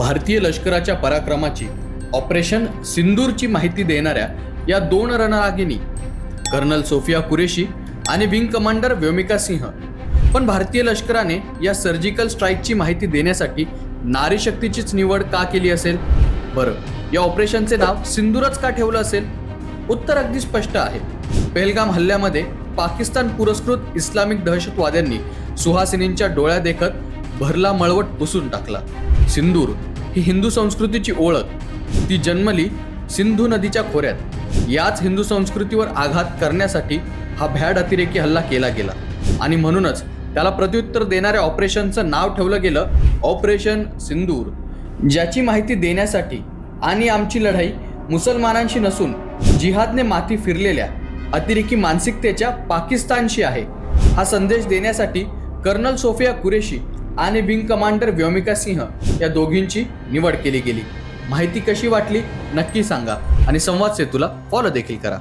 भारतीय लष्कराच्या पराक्रमाची ऑपरेशन सिंदूरची माहिती देणाऱ्या या दोन रणरागिनी कर्नल सोफिया कुरेशी आणि विंग कमांडर व्योमिका सिंह. पण भारतीय लष्कराने या सर्जिकल स्ट्राईकची माहिती देण्यासाठी नारी शक्तीचीच निवड का केली असेल? बरं या ऑपरेशनचे नाव सिंदूरच का ठेवलं असेल? उत्तर अगदी स्पष्ट आहे. पेहलगाम हल्ल्यामध्ये पाकिस्तान पुरस्कृत इस्लामिक दहशतवाद्यांनी सुहासिनींच्या डोळ्या देखत भरला मळवट पुसून टाकला. सिंदूर ही हिंदू संस्कृतीची ओळख. ती जन्मली सिंधू नदीच्या खोऱ्यात. याच हिंदू संस्कृतीवर आघात करण्यासाठी हा भ्याड अतिरेकी हल्ला केला गेला. आणि म्हणूनच त्याला प्रत्युत्तर देणाऱ्या ऑपरेशनचं नाव ठेवलं गेलं ऑपरेशन सिंदूर. ज्याची माहिती देण्यासाठी आणि आमची लढाई मुसलमानांशी नसून जिहादने माती फिरलेल्या अतिरेकी मानसिकतेच्या पाकिस्तानशी आहे. हा संदेश देण्यासाठी कर्नल सोफिया कुरेशी आणि विंग कमांडर व्योमिका सिंह या दोघींची निवड केली गेली. माहिती कशी वाटली नक्की सांगा आणि संवाद सेतूला फॉलो देखील करा.